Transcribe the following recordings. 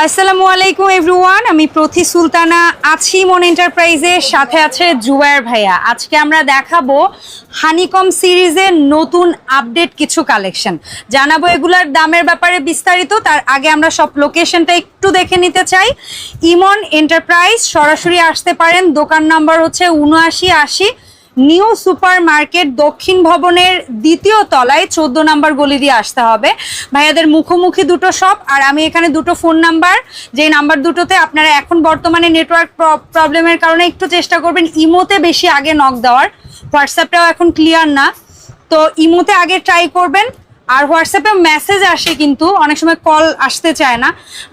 আসসালামু আলাইকুম এভরিওয়ান আমি প্রতি সুলতানা আছি মন এন্টারপ্রাইজের সাথে আছে জুয়ার ভাইয়া। আজকে আমরা দেখাবো হানিকম সিরিজের নতুন আপডেট কিছু কালেকশন। জানাব এগুলার দামের ব্যাপারে বিস্তারিত। তার আগে আমরা সব লোকেশনটা একটু দেখে নিতে চাই। ইমন এন্টারপ্রাইজ, সরাসরি আসতে পারেন। দোকান নাম্বার হচ্ছে উনআশি আশি নিউ সুপার মার্কেট দক্ষিণ ভবনের দ্বিতীয় তলায় চোদ্দ নাম্বার গলি দিয়ে আসতে হবে। ভাইয়াদের মুখোমুখি দুটো শপ আর আমি এখানে দুটো ফোন নাম্বার যে নাম্বার দুটোতে আপনারা এখন বর্তমানে নেটওয়ার্ক প্রবলেমের কারণে একটু চেষ্টা করবেন ইমোতে বেশি আগে নক দেওয়ার। হোয়াটসঅ্যাপটাও এখন ক্লিয়ার না। তো ইমোতে আগে ট্রাই করবেন। আর হোয়াটসঅ্যাপে মেসেজ আসে কিন্তু, অনেক সময় কল আসতে চায় না।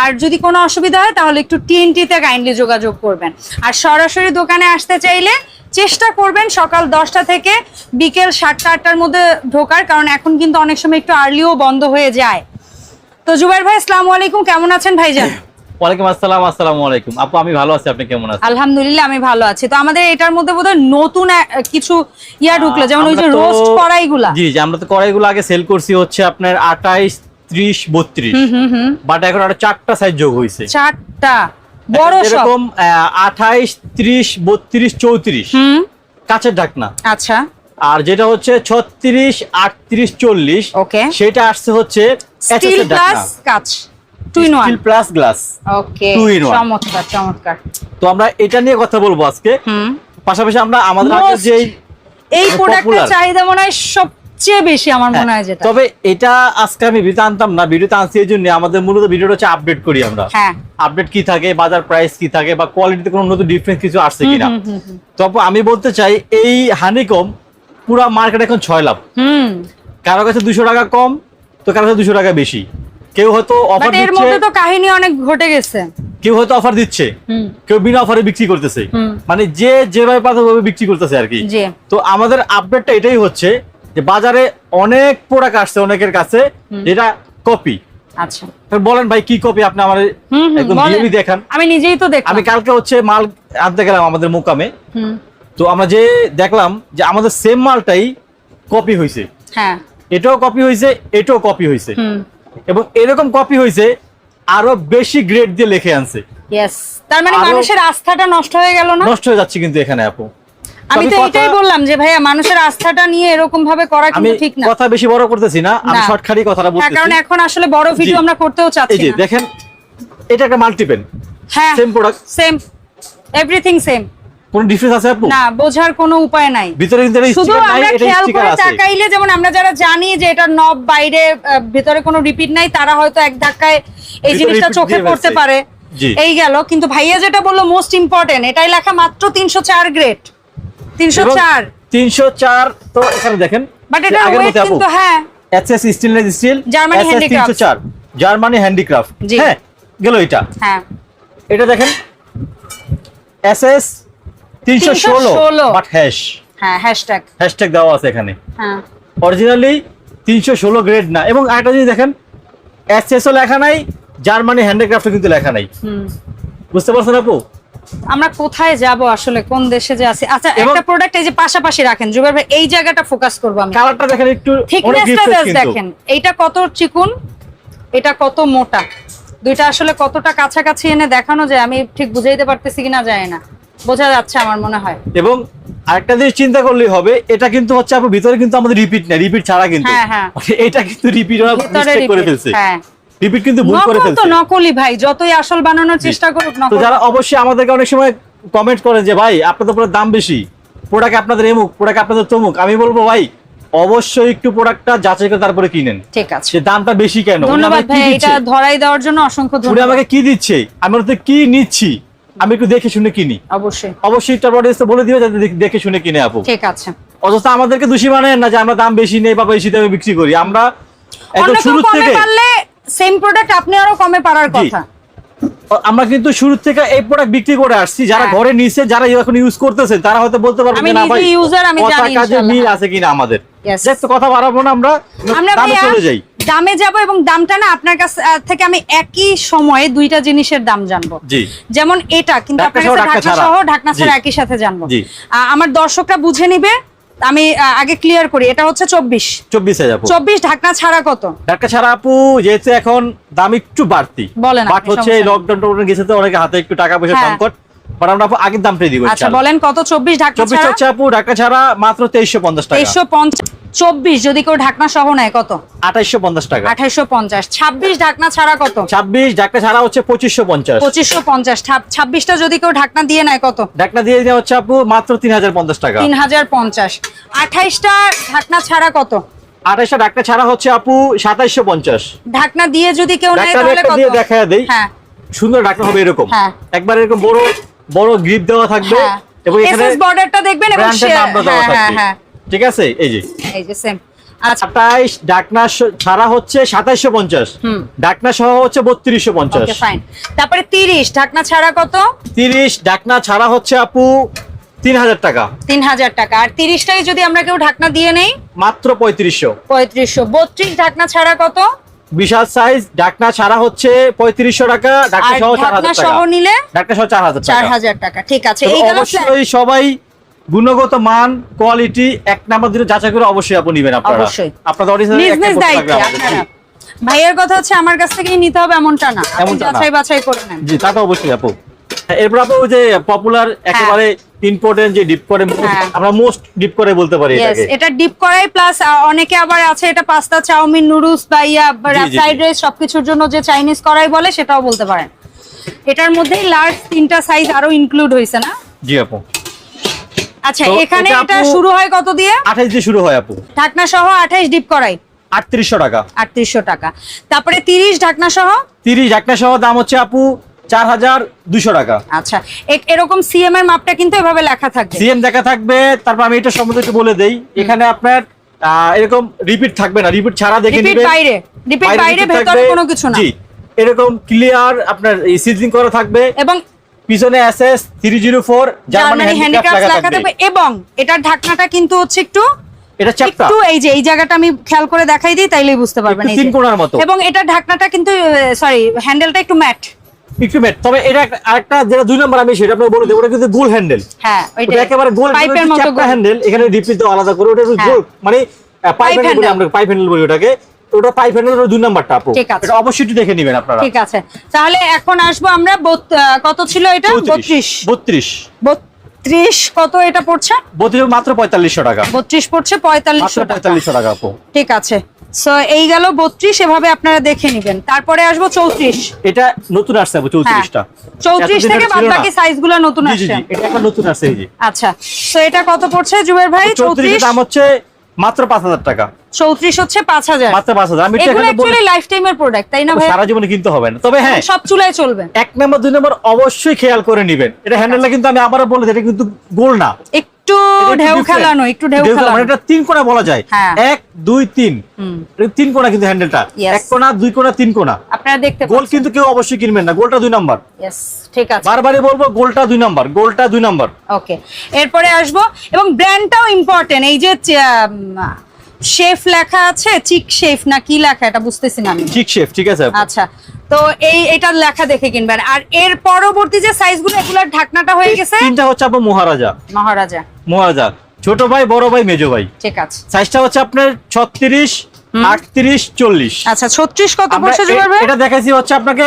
আর যদি কোনো অসুবিধা হয়, তাহলে একটু টিএনটিতে কাইন্ডলি যোগাযোগ করবেন। আর সরাসরি দোকানে আসতে চাইলে চেষ্টা করবেন সকাল দশটা থেকে বিকেল সাতটা আটটার মধ্যে ঢোকার, কারণ এখন কিন্তু অনেক সময় একটু আর্লিও বন্ধ হয়ে যায়। তো জুবাইর ভাই, আসসালামু আলাইকুম। কেমন আছেন ভাইজান? ওয়ালাইকুম আসসালাম আসসালামু আলাইকুম। আপু আমি ভালো আছি আপনি কেমন আছেন? আলহামদুলিল্লাহ আমি ভালো আছি। তো আমাদের এটার মধ্যে বোধহয় নতুন কিছু ইয়া ঢুকলো যেমন ওই যে রোস্ট কড়াইগুলা। জি জি আমরা তো কড়াইগুলো আগে সেল করছি হচ্ছে আপনার আঠাইশ ত্রিশ বত্রিশ। হুম হুম বাট এখন আরও চারটা সাইজ যোগ হয়েছে চারটা। বড় সব। এরকম আঠাইশ ত্রিশ বত্রিশ চৌত্রিশ। হুম। কাছের ঢাকনা আচ্ছা। আর যেটা হচ্ছে ছত্রিশ আটত্রিশ চল্লিশ ওকে। সেটা আসছে হচ্ছে স্টিল প্লাস কাচ। Two in one plus glass okay Two in one. চমৎকার চমৎকার। তো আমরা এটা নিয়ে কথা বলব আজকে। পাশাপাশি আমরা আমাদের আগে Most এই প্রোডাক্টের চাহিদা মনে হয় সবচেয়ে বেশি আমার মনে হয় যেটা। তবে এটা আজকে আমি ভিডিও আনতাম না ভিডিওতে আনছি এই জন্য আমাদের মূলত ভিডিওটা হচ্ছে আপডেট করি আমরা। হ্যাঁ। আপডেট কি থাকে বাজার প্রাইস কি থাকে বা কোয়ালিটিতে কোনো নতুন ডিফারেন্স কিছু আসছে কিনা। তবে আমি বলতে চাই এই হানিকম পুরো মার্কেট এখন ছয় লাভ। হুম। কারও কাছে দুশো টাকা কম তো কারও কাছে দুশো টাকা বেশি। কেউ হয়তো অফার বাট এর মধ্যে তো কাহিনী অনেক ঘটে গেছে। কেউ হয়তো অফার দিচ্ছে। কেউ বিনা অফারে বিক্রি করতেছে। মানে যে যেভাবে পাচ্ছে ওভাবে বিক্রি করতেছে আর কি। তো আমাদের আপডেটটা এটাই হচ্ছে যে বাজারে অনেক প্রোডাক্ট আসছে অনেকের কাছে যেটা কপি আচ্ছা। বলেন ভাই কি কপি আপনি আমার একদম বলেন। দেখান। আমি নিজেই তো দেখলাম। আমি কালকে হচ্ছে মাল আনতে গেলাম আমাদের মোকামে। তো আমরা যে দেখলাম যে আমাদের সেম মালটাই কপি হয়েছে হ্যাঁ। এটাও কপি হয়েছে এটাও কপি হয়েছে হুম। এবং এরকম কপি হয়েছে আরও বেশি গ্রেড দিয়ে লিখে আনছে। তার মানে মানুষের আস্থাটা নষ্ট হয়ে গেল না? নষ্ট হয়ে যাচ্ছে কিন্তু এখানে আপু। আমি তো এটাই বললাম যে ভাইয়া মানুষের আস্থাটা নিয়ে এরকম ভাবে করা কিন্তু ঠিক না। কথা বেশি বড় করতেছি না আমি না। শর্টখাটি কথাটা হ্যাঁ বলতেছি। কারণ এখন আসলে বড় ভিডিও আমরা করতেও চাচ্ছি না। এই যে দেখেন এটা একটা মাল্টিপেন হ্যাঁ same product same everything same কোন ডিফারেন্স আছে আপু? না বোঝার কোনো উপায় নাই। ভিতরে কিন্তু শুধু আমরা খেয়াল করে তাকাইলে যেমন আমরা যারা জানি যে এটা নব বাইরে ভেতরে কোনো রিপিট নাই তারা হয়তো এক ধাক্কায় এই জিনিসটা চোখে পড়তে পারে। এই গেল। কিন্তু ভাইয়া যেটা বলল মোস্ট ইম্পর্টেন্ট এটাই লেখা মাত্র তিনশো চার গ্রেড তিনশো এবং চার 304 তো এখানে দেখেন। বাট এটা ওয়েট কিন্তু হ্যাঁ। SS stainless steel Germany handicraft। 304 Germany handicraft. হ্যাঁ গেল এটা। হ্যাঁ। এটা দেখেন। এসএস 316 316 বাট হ্যাশ হ্যাঁ হ্যাশট্যাগ হ্যাশট্যাগ দেওয়া আছে এখানে। হ্যাঁ। অরিজিনালি 316 গ্রেড না। এবং আরেকটা দেখেন এসএসও লেখা নাই জার্মানি হ্যান্ডিক্রাফটও কিন্তু লেখা নাই। বুঝতে পারছেন আপু? আমরা কোথায় যাব আসলে? কোন দেশে যে আছি? আচ্ছা একটা প্রোডাক্ট এই যে পাশাপাশি রাখেন। জুবের ভাই এই জায়গাটা ফোকাস করব আমি। কালারটা দেখেন একটু থিকনেসটা দেখেন। এইটা কত চিকুন এটা কত মোটা? দুইটা আসলে কতটা কাছাকাছি এনে দেখানো যায় আমি ঠিক বুঝাইতে পারতেছি কিনা যায় না। বোঝা যাচ্ছে আমার মনে হয়। এবং আরেকটা জিনিস চিন্তা করলেই হবে এটা কিন্তু হচ্ছে আপু ভিতরে কিন্তু আমাদের রিপিট না রিপিট ছাড়া কিন্তু। হ্যাঁ, হ্যাঁ। এটা কিন্তু রিপিট করে ফেলছে। হ্যাঁ। রিপিট কিন্তু ভুল করে নকল তো ফেলছে। নকলই ভাই যতই আসল বানানোর চেষ্টা করুক তো নকল। যারা অবশ্যই আমাদেরকে অনেক সময় কমেন্ট করেন যে ভাই আপনাদের পুরো দাম বেশি। প্রোডাক্ট আপনাদের এমুক প্রোডাক্ট আপনাদের তমুক। আমি বলব ভাই অবশ্যই একটু প্রোডাক্টটা যাচাই করে তারপরে কিনেন। ঠিক আছে। সে দামটা বেশি কেন? ধন্যবাদ ভাই এটা ধরাই দেওয়ার জন্য অসংখ্য ধন্যবাদ। আমাকে কি দিচ্ছে? আমি থেকে কি নিচ্ছি? আমি একটু দেখে শুনে কিনি। অবশ্যই। অবশ্যই বলে দিবে যাতে দেখে- শুনে কিনে আপু। ঠিক আছে। অথচ আমাদেরকে দোষী মানে না যে আমরা দাম বেশি নেই বা বেশি দামে বিক্রি করি। আমরা একদম শুরু থেকে সেম প্রোডাক্ট আপনি আরও কমে পারার। কথা। আমরা কিন্তু শুরু থেকে এই প্রোডাক্ট বিক্রি করে আসছি। যারা হ্যাঁ। ঘরে নিচ্ছে যারা এখন ইউজ করতেছে তারা হয়তো বলতে পারবে না ভাই কথা কাজে মিল আছে কিনা আমাদের. তো কথা বাড়াবো না আমরা। দামে চলে যাই। দামে যাব এবং দামটা না আপনার কাছ থেকে আমি একই সময়ে দুইটা জিনিসের দাম জানব। যেমন এটা কিন্তু আপনার সহ, কাছে ঢাকনা। সহ ঢাকনা ছাড়া একই সাথে জানব। আমার দর্শকরা বুঝে নিবে আমি আগে ক্লিয়ার করি এটা হচ্ছে চব্বিশ। চব্বিশ হাজার চব্বিশ ঢাকনা ছাড়া কত? ঢাকা ছাড়া আপু যেহেতু এখন দাম একটু বাড়তি। বলেন বাট হচ্ছে। লকডাউন টকডাউন গেছে তো অনেকে হাতে একটু টাকা পয়সা হ্যাঁ। সংকট। বাট আমরা আপু আগের দামটাই দিব আচ্ছা বলেন কত চব্বিশ ঢাকা চব্বিশ হচ্ছে আপু ঢাকা ছাড়া মাত্র তেইশশো পঞ্চাশ টাকা। তেইশশো পঞ্চাশ। চব্বিশ যদি কেউ ঢাকনা সহ নেয় কত? আঠাইশশো পঞ্চাশ টাকা। আঠাইশো পঞ্চাশ। ছাব্বিশ ঢাকনা ছাড়া কত? ছাব্বিশ ঢাকা ছাড়া হচ্ছে পঁচিশশো পঞ্চাশ। পঁচিশশো পঞ্চাশ। ছাব্বিশটা যদি কেউ ঢাকনা দিয়ে নেয় কত? ঢাকনা দিয়ে দেওয়া হচ্ছে আপু মাত্র তিন হাজার পঞ্চাশ টাকা। তিন হাজার পঞ্চাশ। আঠাইশটা ঢাকনা ছাড়া কত? আঠাইশটা ঢাকনা ছাড়া হচ্ছে আপু সাতাইশশো পঞ্চাশ। ঢাকনা দিয়ে যদি কেউ নেয় তাহলে কত? দেখা দেই। হ্যাঁ। সুন্দর ঢাকনা হবে এরকম। হ্যাঁ। একবার এরকম বড় বড় গ্রিপ দেওয়া থাকবে। হ্যাঁ। এবং এখানে বর্ডারটা দেখবেন এবং হ্যাঁ হ্যাঁ। ঠিক আছে? এই যে। এই যে সেম আচ্ছা। ডাকনা ছাড়া হচ্ছে সাতাইশশো পঞ্চাশ। হুম। ডাকনা সহ হচ্ছে বত্রিশশো পঞ্চাশ। তারপরে তিরিশ ঢাকনা ছাড়া কত? তিরিশ ডাকনা ছাড়া হচ্ছে আপু তিন হাজার টাকা। তিন হাজার টাকা। আর তিরিশটাই যদি আমরা কেউ ঢাকনা দিয়ে নেই? মাত্র পঁয়ত্রিশশো। পঁয়ত্রিশশো। বত্রিশ ঢাকনা ছাড়া কত? বিশাল সাইজ ডাকনা ছাড়া হচ্ছে পঁয়ত্রিশশো টাকা ডাকনা সহ চার ঢাকনা হাজার সহ টাকা নিলে ডাকনা সহ চার হাজার চার টাকা। হাজার টাকা। ঠিক আছে অবশ্যই সবাই গুণগত মান কোয়ালিটি এক নাম্বার দিলে যাচাই করে অবশ্যই আপনি নেবেন আপনারা। অবশ্যই। আপনাদের আপনারা। ভাইয়ের কথা হচ্ছে আমার কাছ থেকেই নিতে হবে এমনটা না। যাচাই বাছাই করে নেন। জি তা তো অবশ্যই আপু। এরপর আপু যে পপুলার একেবারে ইম্পর্টেন্ট যে ডিপ করে হ্যাঁ। আমরা মোস্ট ডিপ করে বলতে পারি এটাকে। এটা ডিপ করাই প্লাস অনেকে আবার আছে এটা পাস্তা চাউমিন নুডলস বা ইয়া। ফ্রাইড রাইস সবকিছুর জন্য যে চাইনিজ করাই বলে সেটাও বলতে পারেন। এটার মধ্যে লার্জ তিনটা সাইজ আরও ইনক্লুড হয়েছে না? জি আপু। আচ্ছা এখানে এটা শুরু হয় কত দিয়ে? আঠাইশ দিয়ে শুরু হয় আপু। ঢাকনা সহ আঠাইশ ডিপ করাই। আটত্রিশশো টাকা। আটত্রিশশো টাকা। তারপরে তিরিশ ঢাকনা সহ তিরিশ একটা সহ দাম হচ্ছে আপু চার হাজার দুশো টাকা। আচ্ছা এরকম সিএম এর মাপটা কিন্তু এভাবে লেখা থাকবে। সিএম দেখা থাকবে তারপর আমি এটা সম্বন্ধে একটু বলে দেই। এখানে আপনার এরকম রিপিট থাকবে না রিপিট ছাড়া দেখে রিপিট বাইরে রিপিট বাইরে ভেতরে কোনো কিছু না। জি এরকম ক্লিয়ার আপনার সিজিং করা থাকবে। এবং পিছনে SS three zero four Germany Germany handicraft থাকবে থাকবে এবং এটার ঢাকনাটা কিন্তু হচ্ছে একটু এটা চ্যাপ্টা একটু এই যে এই জায়গাটা আমি খেয়াল করে দেখাই দিই তাইলেই বুঝতে পারবেন। তিন কোণার মতো। এবং এটা ঢাকনাটা কিন্তু সরি হ্যান্ডেলটা একটু ম্যাট একটু মেট তবে এটা আরেকটা যেটা দুই নম্বর আমি সেটা আপনাকে বলে দেবো ওটা কিন্তু গোল হ্যান্ডেল হ্যাঁ ওইটা একেবারে গোল পাইপের মতো গোল। হ্যান্ডেল এখানে রিপিট আলাদা করে ওটা হ্যাঁ। গোল মানে পাইপ হ্যান্ডেল বলি আমরা পাইপ হ্যান্ডেল বলি ওটাকে। ওটা পাইপ হ্যান্ডেল দুই নাম্বারটা আপু। ঠিক আছে। এটা অবশ্যই একটু দেখে নেবেন আপনারা। ঠিক আছে। তাহলে এখন আসব আমরা কত ছিল এটা? বত্রিশ। বত্রিশ। বত্রিশ কত এটা পড়ছে? বত্রিশ মাত্র পঁয়তাল্লিশশো টাকা। বত্রিশ পড়ছে পঁয়তাল্লিশশো টাকা। পঁয়তাল্লিশশো টাকা আপু। ঠিক আছে। সো এই গেল বত্রিশ এভাবে আপনারা দেখে নেবেন। তারপরে আসব চৌত্রিশ। এটা নতুন আসছে আপু হ্যাঁ। চৌত্রিশটা চৌত্রিশ থেকে বাদ বাকি সাইজগুলো নতুন আসছে। এটা একটা নতুন আসছে আচ্ছা। তো এটা কত পড়ছে জুবের ভাই? চৌত্রিশ। দাম হচ্ছে মাত্র পাঁচ হাজার টাকা। চৌত্রিশ হচ্ছে পাঁচ হাজার। মাত্র পাঁচ হাজার। আমি এটা এখানে লাইফ টাইমের প্রোডাক্ট তাই না ভাই সারা জীবনে কিনতে হবে না। তবে হ্যাঁ সব চুলায় চলবে। এক নম্বর দুই নম্বর অবশ্যই খেয়াল করে নিবেন। এটা হ্যান্ডেলটা কিন্তু আমি আবারো বলে এটা কিন্তু গোল না। একটু ঢেউ খেলানো একটু ঢেউ খেলানো, মানে এটা তিন কোণা বলা যায়। হ্যাঁ। এক দুই তিন। তিন কোণা কিন্তু হ্যান্ডেলটা এক কোণা দুই কোণা তিন কোণা। আপনারা দেখতে গোল কিন্তু কেউ অবশ্যই কিনবেন না। গোলটা দুই নাম্বার। ঠিক আছে। বারবারই বলব গোলটা দুই নাম্বার। গোলটা দুই নাম্বার। ওকে এরপরে আসব এবং ব্র্যান্ডটাও ইম্পর্টেন্ট এই যে শেফ লেখা আছে চিক শেফ না কি লেখা এটা বুঝতেছি না আমি। ঠিক শেফ ঠিক আছে আচ্ছা তো এই এটা লেখা দেখে কিনবেন। আর এর পরবর্তী যে সাইজগুলো এগুলোর ঢাকনাটা হয়ে গেছে? তিনটা হচ্ছে আপু মহারাজা। মহারাজা। মহারাজা। ছোট ভাই বড় ভাই মেজো ভাই। ঠিক আছে। সাইজটা হচ্ছে আপনার ছত্রিশ আটত্রিশ চল্লিশ। আচ্ছা ছত্রিশ কত জুবাই ভাই? এটা দেখাইছি হচ্ছে আপনাকে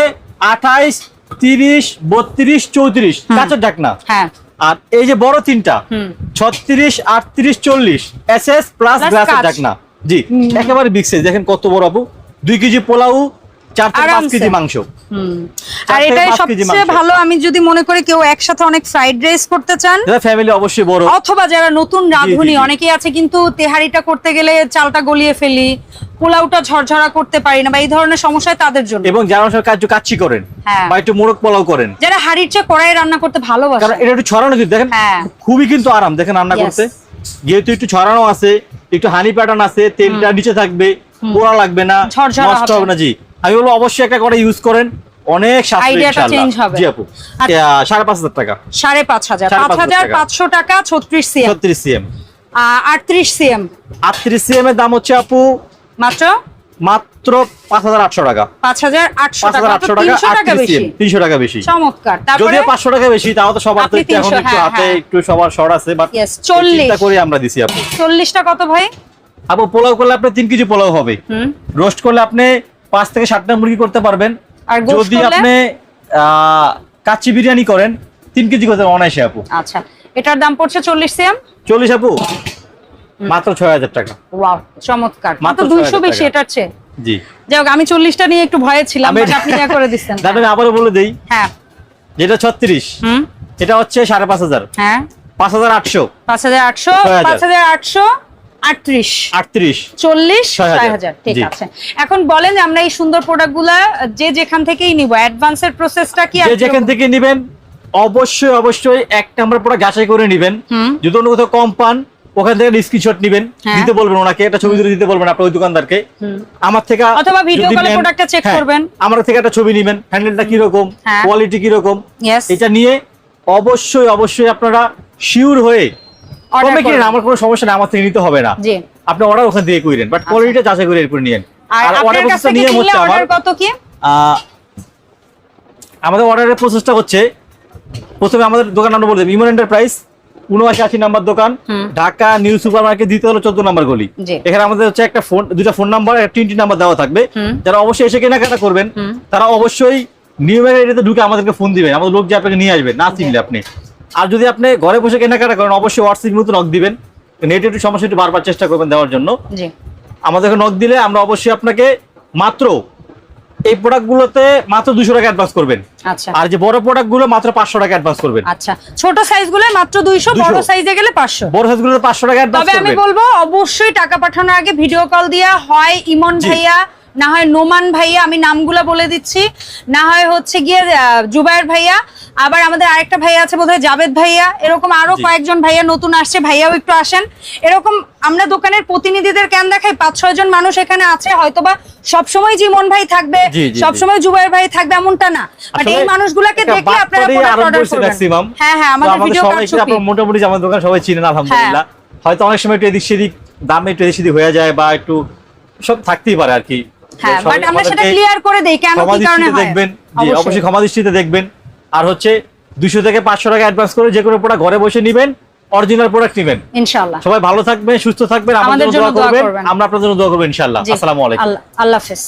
আঠাইশ তিরিশ বত্রিশ চৌত্রিশ। কাঁচের ঢাকনা। হ্যাঁ। আর এই যে বড় তিনটা ছত্রিশ আটত্রিশ চল্লিশ এস এস প্লাস গ্লাসের ঢাকনা জি একেবারে বিগ সাইজ দেখেন কত বড় আপু দুই কেজি পোলাও চার থেকে পাঁচ কেজি মাংস। আর এটাই সবচেয়ে ভালো আমি যদি মনে করি কেউ একসাথে অনেক ফ্রাইড রাইস করতে চান যারা ফ্যামিলি অবশ্যই বড়। অথবা যারা নতুন রাঁধুনি। অনেকেই আছে কিন্তু তেহারিটা করতে গেলে চালটা গলিয়ে ফেলি পোলাওটা ঝরঝরা করতে পারি না বা এই ধরনের সমস্যায় তাদের জন্য এবং যারা অনেক কাজ কাচ্চি করেন হ্যাঁ। বা একটু মোরগ পোলাও করেন যারা হাড়ির চেয়ে কড়াই রান্না করতে ভালোবাসে কারণ এটা একটু ছড়ানো কিন্তু দেখেন হ্যাঁ। খুবই কিন্তু আরাম দেখেন রান্না করতে যেহেতু একটু ছড়ানো আছে একটু হানি প্যাটার্ন আছে তেলটা নিচে থাকবে পোড়া লাগবে না নষ্ট হবে। না জি আমি বলব অবশ্যই একটা করে ইউজ করেন অনেক সাশ্রয়ী Idea টা ইনশাআল্লাহ। change হবে। জি আপু আচ্ছা। আহ, সাড়ে পাঁচ হাজার টাকা সাড়ে পাঁচ হাজার সাড়ে পাঁচ পাঁচ হাজার হাজার টাকা। পাঁচশো টাকা ছত্রিশ সিএম ছত্রিশ সিএম আটত্রিশ সিএম আটত্রিশ সিএম এর দাম হচ্ছে আপু মাত্র? মাত্র পাঁচ হাজার আটশো টাকা। পাঁচ হাজার আটশো পাঁচ টাকা বেশি। তিনশো টাকা বেশি। চমৎকার। যদিও পাঁচশো টাকা বেশি তাও তো সবার তো একটু এখন একটু হ্যাঁ, হাতে হ্যাঁ। একটু সবার শর্ট আছে বাট Yes, 40 চিন্তা করে আমরা দিছি আপনি। চল্লিশটা কত ভাই? পোলাও করলে আপনি তিন কেজি পোলাও হবে। রোস্ট করলে আপনি পাঁচ থেকে সাতটা মুরগি করতে পারবেন। আর যদি আপনি আহ, কাচ্চি বিরিয়ানি করেন তিন কেজি করতে অনায়াসে আপু। আচ্ছা। এটার দাম পড়ছে চল্লিশ সিএম? চল্লিশ আপু। মাত্র ছয় হাজার টাকা। ওয়াও চমৎকার। মাত্র মাত্র দুইশো বেশি টাকা। এটার চেয়ে। জি। যাই হোক আমি চল্লিশটা নিয়ে একটু ভয়ে ছিলাম but আপনি যা করে দিচ্ছেন। দাদা আমি আবারও বলে দেই। হ্যাঁ। যেটা ছত্রিশ হুম। এটা হচ্ছে সাড়ে পাঁচ হাজার। হ্যাঁ। পাঁচ হাজার আটশো। পাঁচ হাজার আটশো পাঁচ হাজার আটশো আটত্রিশ। আটত্রিশ। চল্লিশ ছয় হাজার। ঠিক আছে। এখন বলেন যে আমরা এই সুন্দর প্রোডাক্টগুলা যে যেখান থেকেই নিব অ্যাডভান্সের প্রসেসটা কি যেখান থেকে নিবেন অবশ্যই অবশ্যই এক নাম্বার পুরো যাচাই করে নিবেন। হুম। যদি অন্য কোথাও কম পান ওখান থেকে স্ক্রিনশট নিবেন হ্যাঁ। দিতে বলবেন ওনাকে একটা ছবি তুলে দিতে বলবেন আপনার ওই দোকানদারকে। আমার থেকে অথবা video যদি call এ নেন- product টা check হ্যাঁ, করবেন। আমার থেকে একটা ছবি নিবেন হ্যান্ডেলটা কীরকম হ্যাঁ। কোয়ালিটি কীরকম Yes. এটা নিয়ে অবশ্যই অবশ্যই আপনারা শিওর হয়ে কমে কিনেন আমার কোনো সমস্যা নেই আমার থেকে নিতে হবে না। জি। আপনি অর্ডার ওখান থেকে করেন বাট কোয়ালিটিটা যাচাই করে এরপর নিয়েন। আর অর্ডার প্রসেসটা নিয়ম হচ্ছে আমার কত কি? আমাদের অর্ডারের প্রসেসটা হচ্ছে প্রথমে আমাদের দোকান নাম্বার বলে দেব ইমন এন্টারপ্রাইজ উনআশি আশি নাম্বার দোকান ঢাকা নিউ সুপার মার্কেট দিতে হলো চোদ্দ নাম্বার গলি। এখানে আমাদের হচ্ছে একটা ফোন দুটা ফোন নাম্বার একটা তিনটি নাম্বার দেওয়া থাকবে। যারা অবশ্যই এসে কেনাকাটা করবেন তারা অবশ্যই নিয়মের এরিয়াতে ঢুকে আমাদেরকে ফোন দিবেন। আমাদের লোক যে আপনাকে নিয়ে আসবে না চিনলে আপনি। আর যদি আপনি ঘরে বসে কেনাকাটা করেন অবশ্যই হোয়াটসঅ্যাপ মতো নক দিবেন। নেটে একটু সমস্যা একটু বারবার চেষ্টা করবেন দেওয়ার জন্য। আমাদেরকে নক দিলে আমরা অবশ্যই আপনাকে মাত্র এই প্রোডাক্টগুলোতে মাত্র দুশো টাকা অ্যাডভান্স করবেন। আচ্ছা। আর যে বড় প্রোডাক্টগুলো মাত্র পাঁচশো টাকা অ্যাডভান্স করবেন। আচ্ছা। ছোট সাইজগুলো মাত্র দুইশো 200 বড় সাইজে গেলে পাঁচশো। বড় সাইজগুলোতে পাঁচশো টাকা অ্যাডভান্স তবে আমি বলব অবশ্যই টাকা পাঠানোর আগে ভিডিও কল দিয়া হয় ইমন ভাইয়া। না হয় নোমান ভাইয়া আমি নামগুলো বলে দিচ্ছি। না হয় হচ্ছে গিয়ে জুবায়ের ভাইয়া আবার আমাদের আরেকটা ভাইয়া আছে বোধহয় জাবেদ ভাইয়া এরকম আরও কয়েকজন ভাইয়া নতুন আসছে ভাইয়াও একটু আসেন। এরকম আমরা দোকানের প্রতিনিধিদের কেন দেখাই? পাঁচ ছয় জন মানুষ এখানে আছে হয়তোবা সবসময় জিমন ভাই থাকবে সবসময় জুবায়ের ভাই থাকবে এমনটা না। বাট এই মানুষগুলাকে দেখলে আপনারা। হ্যাঁ হ্যাঁ আমাদের ভিডিও মোটামুটি আমাদের দোকান সবাই চিনেন আলহামদুলিল্লাহ। হ্যাঁ। হয়তো অনেক সময় একটু এদিক সেদিক দামে একটু এদিক সেদিক হয়ে যায় বা একটু সব থাকতেই পারে আর কি। হ্যাঁ বাট আমরা সেটা ক্লিয়ার করে দেই কেন কি কারণে হয়? দেখবেন জি অবশ্যই। ক্ষমা দৃষ্টিতে দেখবেন। আর হচ্ছে দুশো থেকে পাঁচশো টাকা অ্যাডভান্স করে যে কোনো প্রোডাক্ট ঘরে বসে নিবেন অরিজিনাল প্রোডাক্ট নিবেন। ইনশাআল্লাহ। সবাই ভালো থাকবেন সুস্থ থাকবেন আমাদের জন্য দোয়া করবেন। আমরা আপনাদের জন্য দোয়া করব। আসসালামু আলাইকুম। আল্লাহ হাফেজ।